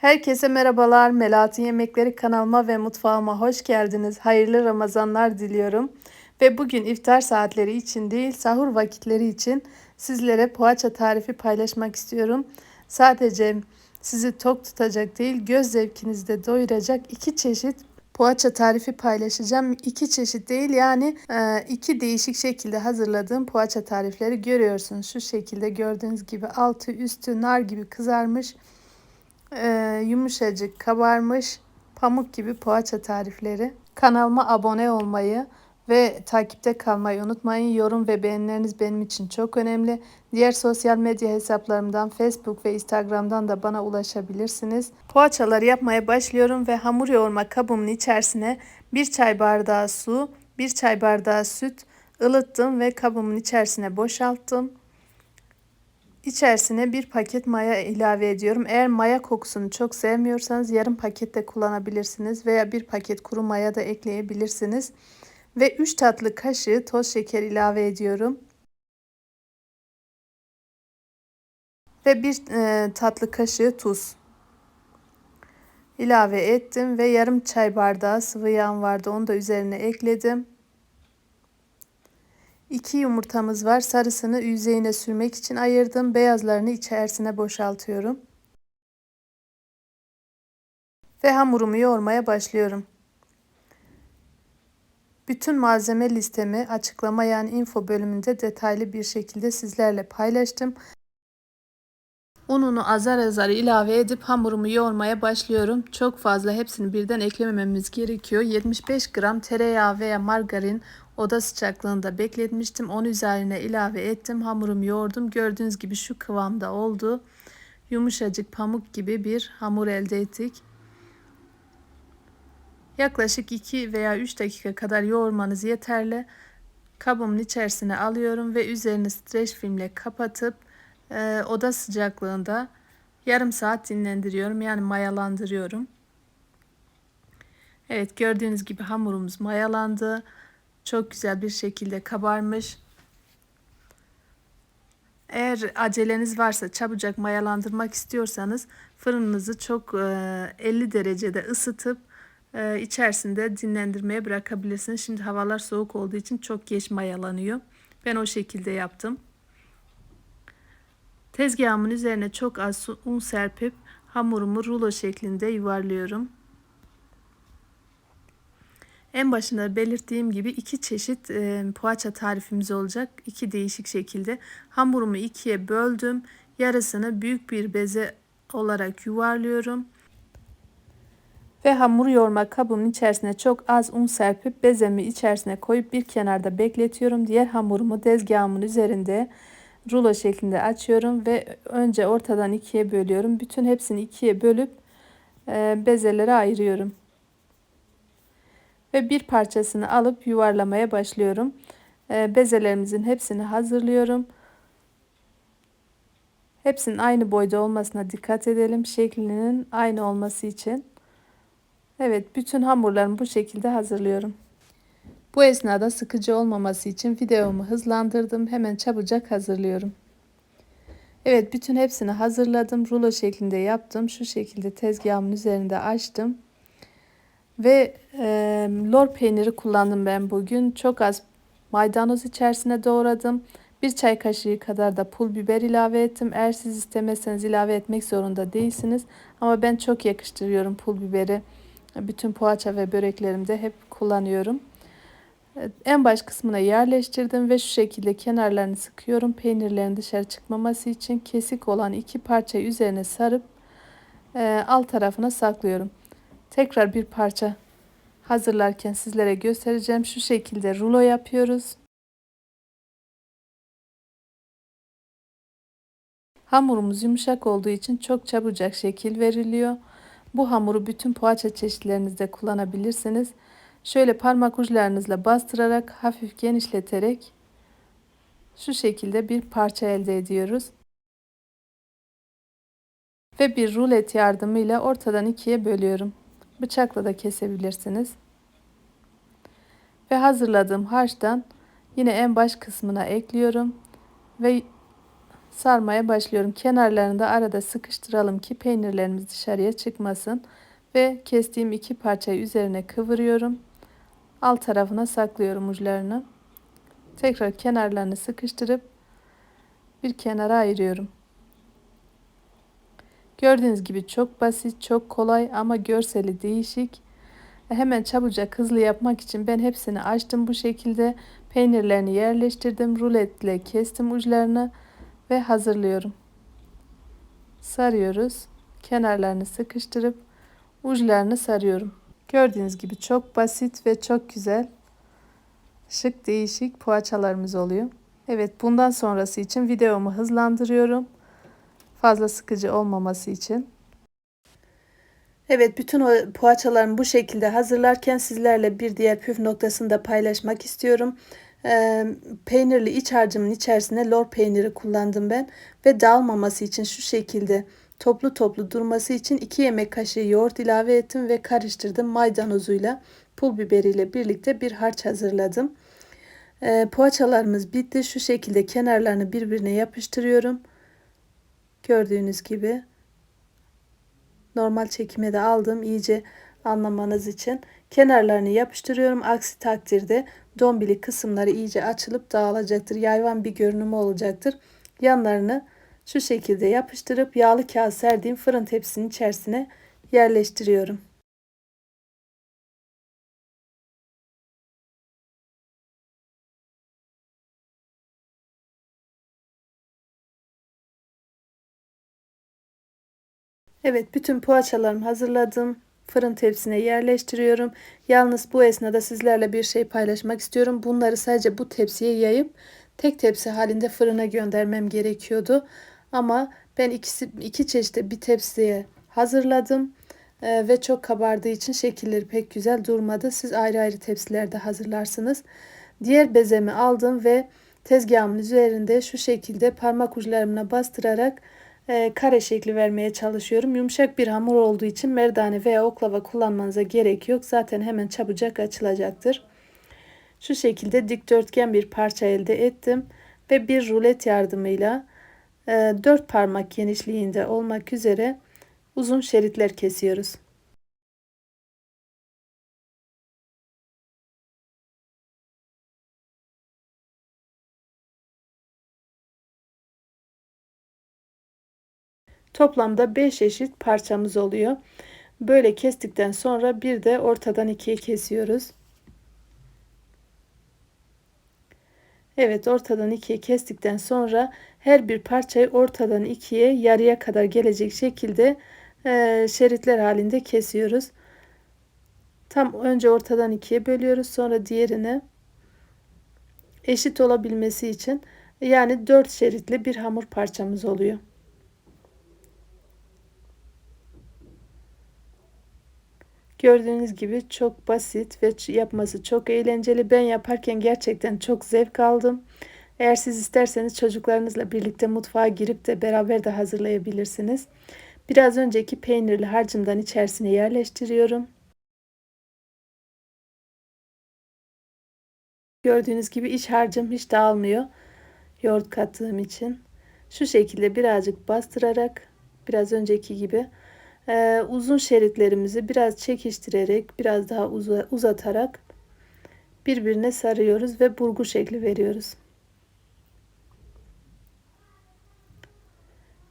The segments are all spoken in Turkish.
Herkese merhabalar. Melahat'in Yemekleri kanalıma ve mutfağıma hoş geldiniz. Hayırlı Ramazanlar diliyorum. Ve bugün iftar saatleri için değil, sahur vakitleri için sizlere poğaça tarifi paylaşmak istiyorum. Sadece sizi tok tutacak değil, göz zevkinizi de doyuracak iki çeşit poğaça tarifi paylaşacağım. İki çeşit değil yani e, iki değişik şekilde hazırladığım poğaça tarifleri görüyorsunuz. Şu şekilde gördüğünüz gibi altı üstü nar gibi kızarmış e, yumuşacık kabarmış pamuk gibi poğaça tarifleri. Kanalıma abone olmayı ve takipte kalmayı unutmayın. Yorum ve beğenileriniz benim için çok önemli. Diğer sosyal medya hesaplarımdan Facebook ve Instagram'dan da bana ulaşabilirsiniz. Poğaçaları yapmaya başlıyorum ve hamur yoğurma kabımın içerisine bir çay bardağı su, bir çay bardağı süt ılıttım ve kabımın içerisine boşalttım. İçerisine bir paket maya ilave ediyorum. Eğer maya kokusunu çok sevmiyorsanız yarım paket de kullanabilirsiniz veya bir paket kuru maya da ekleyebilirsiniz. Ve 3 tatlı kaşığı toz şeker ilave ediyorum. Ve bir e, tatlı kaşığı tuz ilave ettim ve yarım çay bardağı sıvı yağ vardı. Onu da üzerine ekledim. 2 yumurtamız var. Sarısını yüzeyine sürmek için ayırdım. Beyazlarını içerisine boşaltıyorum. Ve hamurumu yoğurmaya başlıyorum. Bütün malzeme listemi açıklama yani info bölümünde detaylı bir şekilde sizlerle paylaştım. Ununu azar azar ilave edip hamurumu yoğurmaya başlıyorum. Çok fazla hepsini birden eklemememiz gerekiyor. 75 gram tereyağı veya margarin oda sıcaklığında bekletmiştim. Onu üzerine ilave ettim. Hamurumu yoğurdum. Gördüğünüz gibi şu kıvamda oldu. Yumuşacık pamuk gibi bir hamur elde ettik. Yaklaşık 2 veya 3 dakika kadar yoğurmanız yeterli. Kabımın içerisine alıyorum ve üzerini streç filmle kapatıp e, oda sıcaklığında yarım saat dinlendiriyorum. Yani mayalandırıyorum. Evet gördüğünüz gibi hamurumuz mayalandı. Çok güzel bir şekilde kabarmış. Eğer aceleniz varsa çabucak mayalandırmak istiyorsanız fırınınızı çok 50 derecede ısıtıp içerisinde dinlendirmeye bırakabilirsiniz. Şimdi havalar soğuk olduğu için çok geç mayalanıyor. Ben o şekilde yaptım. Tezgahımın üzerine çok az un serpip hamurumu rulo şeklinde yuvarlıyorum. En başında belirttiğim gibi iki çeşit e, poğaça tarifimiz olacak. İki değişik şekilde. Hamurumu ikiye böldüm. Yarısını büyük bir beze olarak yuvarlıyorum. Ve hamur yoğurma kabımın içerisine çok az un serpip bezemi içerisine koyup bir kenarda bekletiyorum. Diğer hamurumu tezgahımın üzerinde rulo şeklinde açıyorum ve önce ortadan ikiye bölüyorum. Bütün hepsini ikiye bölüp e, bezelere ayırıyorum ve bir parçasını alıp yuvarlamaya başlıyorum. Ee, bezelerimizin hepsini hazırlıyorum. Hepsinin aynı boyda olmasına dikkat edelim. Şeklinin aynı olması için. Evet bütün hamurlarımı bu şekilde hazırlıyorum. Bu esnada sıkıcı olmaması için videomu hızlandırdım. Hemen çabucak hazırlıyorum. Evet bütün hepsini hazırladım. Rulo şeklinde yaptım. Şu şekilde tezgahımın üzerinde açtım. Ve e, lor peyniri kullandım ben bugün. Çok az maydanoz içerisine doğradım. Bir çay kaşığı kadar da pul biber ilave ettim. Eğer siz istemezseniz ilave etmek zorunda değilsiniz. Ama ben çok yakıştırıyorum pul biberi. Bütün poğaça ve böreklerimde hep kullanıyorum. En baş kısmına yerleştirdim ve şu şekilde kenarlarını sıkıyorum. Peynirlerin dışarı çıkmaması için kesik olan iki parçayı üzerine sarıp alt tarafına saklıyorum. Tekrar bir parça hazırlarken sizlere göstereceğim. Şu şekilde rulo yapıyoruz. Hamurumuz yumuşak olduğu için çok çabucak şekil veriliyor. Bu hamuru bütün poğaça çeşitlerinizde kullanabilirsiniz. Şöyle parmak uçlarınızla bastırarak hafif genişleterek şu şekilde bir parça elde ediyoruz. Ve bir rulet yardımıyla ortadan ikiye bölüyorum. Bıçakla da kesebilirsiniz. Ve hazırladığım harçtan yine en baş kısmına ekliyorum. Ve sarmaya başlıyorum. Kenarlarını da arada sıkıştıralım ki peynirlerimiz dışarıya çıkmasın. Ve kestiğim iki parçayı üzerine kıvırıyorum. Alt tarafına saklıyorum uçlarını. Tekrar kenarlarını sıkıştırıp bir kenara ayırıyorum. Gördüğünüz gibi çok basit, çok kolay ama görseli değişik. Hemen çabucak hızlı yapmak için ben hepsini açtım bu şekilde. Peynirlerini yerleştirdim. Ruletle kestim uçlarını ve hazırlıyorum. Sarıyoruz. Kenarlarını sıkıştırıp uçlarını sarıyorum. Gördüğünüz gibi çok basit ve çok güzel. Şık değişik poğaçalarımız oluyor. Evet bundan sonrası için videomu hızlandırıyorum. Fazla sıkıcı olmaması için. Evet bütün o poğaçalarımı bu şekilde hazırlarken sizlerle bir diğer püf noktasını da paylaşmak istiyorum. Ee, peynirli iç harcımın içerisine lor peyniri kullandım ben ve dağılmaması için şu şekilde toplu toplu durması için 2 yemek kaşığı yoğurt ilave ettim ve karıştırdım maydanozuyla pul biberiyle birlikte bir harç hazırladım. Ee, poğaçalarımız bitti. Şu şekilde kenarlarını birbirine yapıştırıyorum. Gördüğünüz gibi normal çekime de aldım iyice anlamanız için. Kenarlarını yapıştırıyorum. Aksi takdirde dombili kısımları iyice açılıp dağılacaktır. Yayvan bir görünümü olacaktır. Yanlarını şu şekilde yapıştırıp yağlı kağıt serdiğim fırın tepsinin içerisine yerleştiriyorum. Evet bütün poğaçalarımı hazırladım. Fırın tepsine yerleştiriyorum. Yalnız bu esnada sizlerle bir şey paylaşmak istiyorum. Bunları sadece bu tepsiye yayıp tek tepsi halinde fırına göndermem gerekiyordu. Ama ben ikisi iki çeşitli bir tepsiye hazırladım. Ee, ve çok kabardığı için şekilleri pek güzel durmadı. Siz ayrı ayrı tepsilerde hazırlarsınız. Diğer bezemi aldım ve tezgahımın üzerinde şu şekilde parmak uçlarımla bastırarak e, kare şekli vermeye çalışıyorum. Yumuşak bir hamur olduğu için merdane veya oklava kullanmanıza gerek yok. Zaten hemen çabucak açılacaktır. Şu şekilde dikdörtgen bir parça elde ettim ve bir rulet yardımıyla e, 4 parmak genişliğinde olmak üzere uzun şeritler kesiyoruz. Toplamda 5 eşit parçamız oluyor. Böyle kestikten sonra bir de ortadan ikiye kesiyoruz. Evet ortadan ikiye kestikten sonra her bir parçayı ortadan ikiye yarıya kadar gelecek şekilde e, şeritler halinde kesiyoruz. Tam önce ortadan ikiye bölüyoruz sonra diğerini eşit olabilmesi için yani dört şeritli bir hamur parçamız oluyor. Gördüğünüz gibi çok basit ve yapması çok eğlenceli. Ben yaparken gerçekten çok zevk aldım. Eğer siz isterseniz çocuklarınızla birlikte mutfağa girip de beraber de hazırlayabilirsiniz. Biraz önceki peynirli harcımdan içerisine yerleştiriyorum. Gördüğünüz gibi iç harcım hiç dağılmıyor. Yoğurt kattığım için. Şu şekilde birazcık bastırarak biraz önceki gibi e, uzun şeritlerimizi biraz çekiştirerek biraz daha uzatarak birbirine sarıyoruz ve burgu şekli veriyoruz.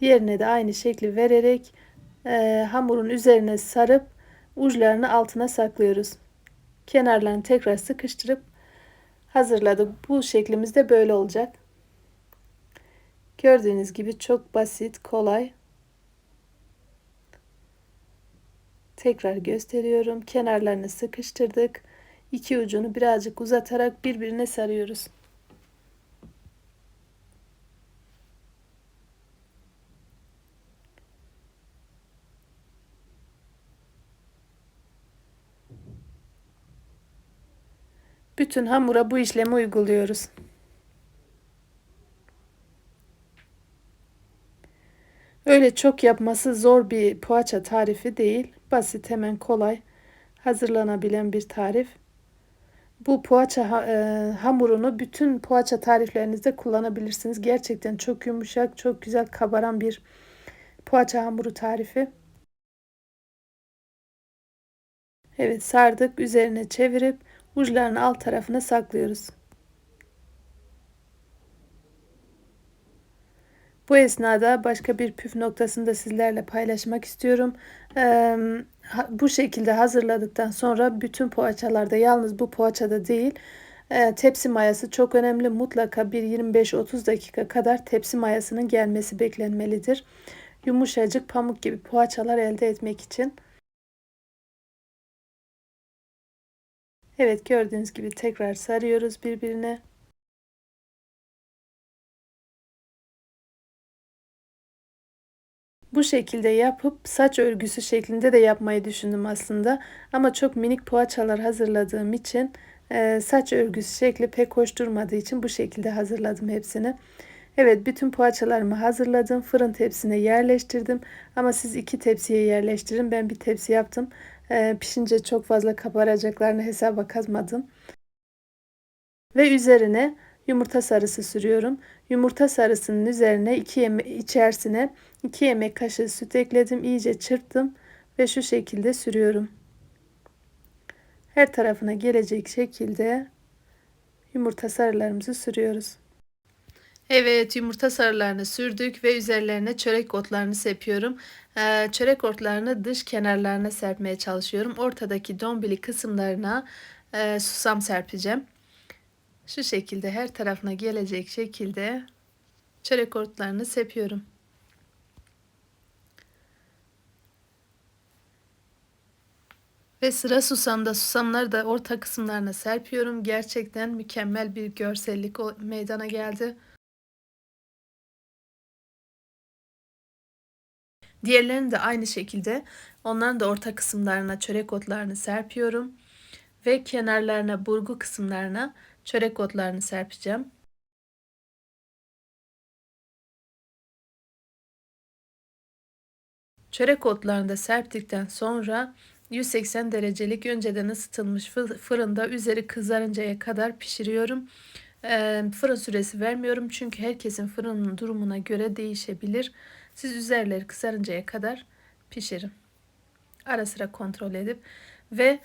Diğerine de aynı şekli vererek e, hamurun üzerine sarıp uçlarını altına saklıyoruz. Kenarlarını tekrar sıkıştırıp hazırladık. Bu şeklimiz de böyle olacak. Gördüğünüz gibi çok basit, kolay. Tekrar gösteriyorum. Kenarlarını sıkıştırdık. İki ucunu birazcık uzatarak birbirine sarıyoruz. Bütün hamura bu işlemi uyguluyoruz. Öyle çok yapması zor bir poğaça tarifi değil. Basit, hemen kolay hazırlanabilen bir tarif. Bu poğaça e, hamurunu bütün poğaça tariflerinizde kullanabilirsiniz. Gerçekten çok yumuşak, çok güzel kabaran bir poğaça hamuru tarifi. Evet sardık. Üzerine çevirip uçlarını alt tarafına saklıyoruz. Bu esnada başka bir püf noktasını da sizlerle paylaşmak istiyorum. Ee, bu şekilde hazırladıktan sonra bütün poğaçalarda yalnız bu poğaçada değil e, tepsi mayası çok önemli. Mutlaka bir 25-30 dakika kadar tepsi mayasının gelmesi beklenmelidir. Yumuşacık pamuk gibi poğaçalar elde etmek için. Evet gördüğünüz gibi tekrar sarıyoruz birbirine. Bu şekilde yapıp saç örgüsü şeklinde de yapmayı düşündüm aslında. Ama çok minik poğaçalar hazırladığım için e, saç örgüsü şekli pek hoş durmadığı için bu şekilde hazırladım hepsini. Evet bütün poğaçalarımı hazırladım. Fırın tepsine yerleştirdim. Ama siz iki tepsiye yerleştirin. Ben bir tepsi yaptım. E, pişince çok fazla kabaracaklarını hesaba kazmadım. Ve üzerine yumurta sarısı sürüyorum. Yumurta sarısının üzerine iki yeme içerisine 2 yemek kaşığı süt ekledim. İyice çırptım ve şu şekilde sürüyorum. Her tarafına gelecek şekilde yumurta sarılarımızı sürüyoruz. Evet yumurta sarılarını sürdük ve üzerlerine çörek otlarını sepiyorum. Ee, çörek otlarını dış kenarlarına serpmeye çalışıyorum. Ortadaki dombili kısımlarına e, susam serpeceğim. Şu şekilde her tarafına gelecek şekilde çörek otlarını sepiyorum. Ve sıra susamda. Susamları da orta kısımlarına serpiyorum. Gerçekten mükemmel bir görsellik meydana geldi. Diğerlerini de aynı şekilde onların da orta kısımlarına çörek otlarını serpiyorum. Ve kenarlarına burgu kısımlarına çörek otlarını serpeceğim. Çörek otlarını da serptikten sonra 180 derecelik önceden ısıtılmış fırında üzeri kızarıncaya kadar pişiriyorum. fırın süresi vermiyorum çünkü herkesin fırının durumuna göre değişebilir. Siz üzerleri kızarıncaya kadar pişirin. Ara sıra kontrol edip ve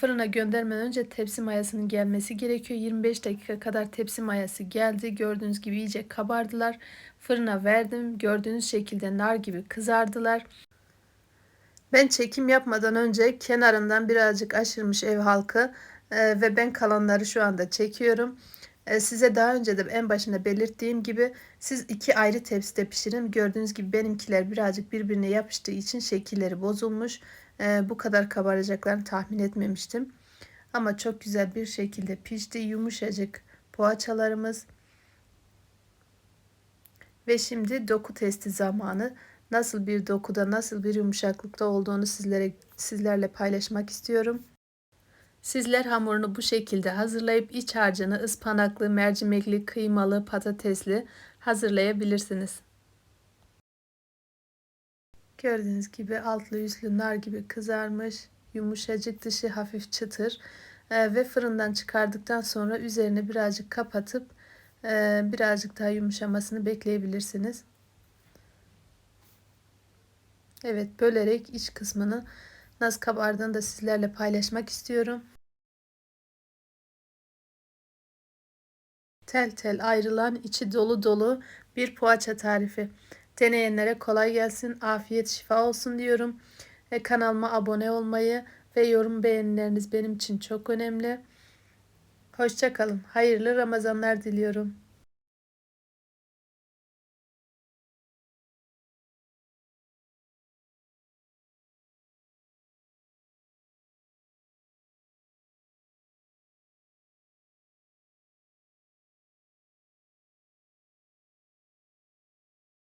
fırına göndermeden önce tepsi mayasının gelmesi gerekiyor. 25 dakika kadar tepsi mayası geldi. Gördüğünüz gibi iyice kabardılar. Fırına verdim. Gördüğünüz şekilde nar gibi kızardılar. Ben çekim yapmadan önce kenarından birazcık aşırmış ev halkı e, ve ben kalanları şu anda çekiyorum. E, size daha önce de en başında belirttiğim gibi siz iki ayrı tepside pişirin. Gördüğünüz gibi benimkiler birazcık birbirine yapıştığı için şekilleri bozulmuş. E, bu kadar kabaracaklarını tahmin etmemiştim. Ama çok güzel bir şekilde pişti. Yumuşacık poğaçalarımız. Ve şimdi doku testi zamanı nasıl bir dokuda, nasıl bir yumuşaklıkta olduğunu sizlere sizlerle paylaşmak istiyorum. Sizler hamurunu bu şekilde hazırlayıp iç harcını ıspanaklı, mercimekli, kıymalı, patatesli hazırlayabilirsiniz. Gördüğünüz gibi altlı üstlü nar gibi kızarmış, yumuşacık dışı hafif çıtır ee, ve fırından çıkardıktan sonra üzerine birazcık kapatıp e, birazcık daha yumuşamasını bekleyebilirsiniz. Evet bölerek iç kısmını nasıl kabardığını da sizlerle paylaşmak istiyorum. Tel tel ayrılan içi dolu dolu bir poğaça tarifi. Deneyenlere kolay gelsin, afiyet şifa olsun diyorum. Ve kanalıma abone olmayı ve yorum beğenileriniz benim için çok önemli. Hoşçakalın. Hayırlı Ramazanlar diliyorum.